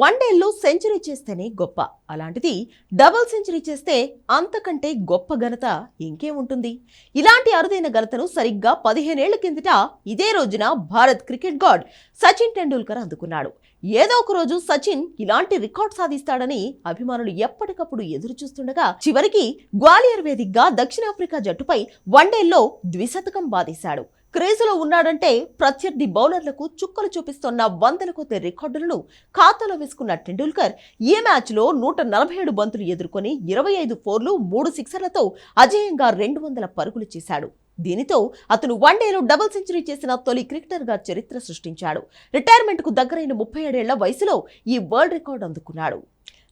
వన్డేల్లో సెంచరీ చేస్తేనే గొప్ప. అలాంటిది డబుల్ సెంచరీ చేస్తే అంతకంటే గొప్ప ఘనత ఇంకేముంటుంది ఇలాంటి అరుదైన ఘనతను సరిగ్గా పదిహేనేళ్ళ కిందట ఇదే రోజున భారత్ క్రికెట్ గాడ్ సచిన్ టెండూల్కర్ అందుకున్నాడు. ఏదో ఒక రోజు సచిన్ ఇలాంటి రికార్డ్ సాధిస్తాడని అభిమానులు ఎప్పటికప్పుడు ఎదురు చూస్తుండగా చివరికి గ్వాలియర్ వేదికగా దక్షిణాఫ్రికా జట్టుపై వన్డేల్లో ద్విశతకం బాధేశాడు క్రీజులో ఉన్నాడంటే ప్రత్యర్థి బౌలర్లకు చుక్కలు చూపిస్తున్న వందల కొద్ది రికార్డులను ఖాతాలో వేసుకున్న టెండూల్కర్ ఈ మ్యాచ్లో నూట నలభై ఏడు బంతులు ఎదుర్కొని ఇరవై ఐదు ఫోర్లు మూడు సిక్సర్లతో అజేయంగా రెండు వందల పరుగులు చేశాడు. దీనితో అతను వన్డేలో డబుల్ సెంచరీ చేసిన తొలి క్రికెటర్గా చరిత్ర సృష్టించాడు. రిటైర్మెంట్కు దగ్గరైన ముప్పై ఏడేళ్ళ వయసులో ఈ వరల్డ్ రికార్డు అందుకున్నాడు.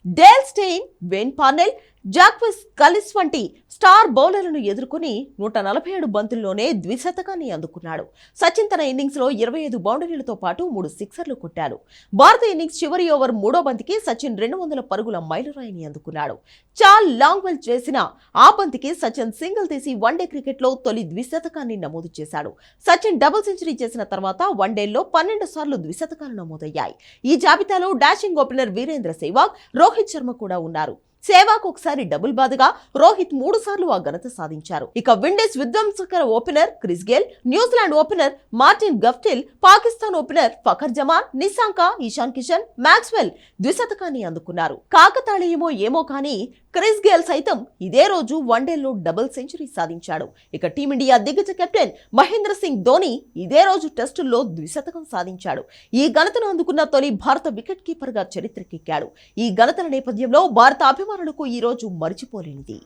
Dale Steyn Wayne Parnell Jacques Kallis వంటి స్టార్ బౌలర్లను ఎదుర్కొని నూట నలభై ఏడు బంతుల్లోనే ద్విశతకాన్ని అందుకున్నాడు. సచిన్ తన ఇన్నింగ్స్లో ఇరవై ఐదు బౌండరీలతో పాటు మూడు సిక్సర్లు కొట్టాడు. భారత ఇన్నింగ్స్ చివరి ఓవర్ మూడో బంతికి సచిన్ రెండు వందల పరుగుల మైలురాయిని అందుకున్నాడు. చాల్ లాంగ్ వెల్ చేసిన ఆ బంతికి సచిన్ సింగిల్ తీసి వన్డే క్రికెట్లో తొలి ద్విశతకాన్ని నమోదు చేశాడు. సచిన్ డబుల్ సెంచరీ చేసిన తర్వాత వన్డేల్లో పన్నెండు సార్లు ద్విశతకాలు నమోదయ్యాయి. ఈ జాబితాలో డాషింగ్ ఓపెనర్ వీరేంద్ర సెహ్వాగ్ రోహిత్ శర్మ కూడా ఉన్నారు. సేవాకు ఒకసారి డబుల్ బాదుగా రోహిత్ మూడు సార్లు ఆ ఘనత సాధించారు. ఇక Windies విధ్వంసకర opener Chris Gayle New Zealand opener Martin Guptill Pakistan opener Fakhar Zaman Nissanka Ishan Kishan Maxwell ద్విశతకాన్ని అందుకున్నారు. కాకతాళీయమో ఏమో కానీ క్రిస్ గేల్ సైతం ఇదే రోజు వన్డేలో డబుల్ సెంచరీ సాధించాడు. ఇక టీమిండియా దిగ్గజ కెప్టెన్ మహేంద్ర సింగ్ ధోని ఇదే రోజు టెస్టుల్లో ద్విశతకం సాధించాడు. ఈ ఘనతను అందుకున్న తొలి భారత వికెట్ కీపర్గా చరిత్రకెక్కాడు. ఈ ఘనతల నేపథ్యంలో భారత అభిమానులకు ఈ ఈరోజు మరిచిపోలేనిది.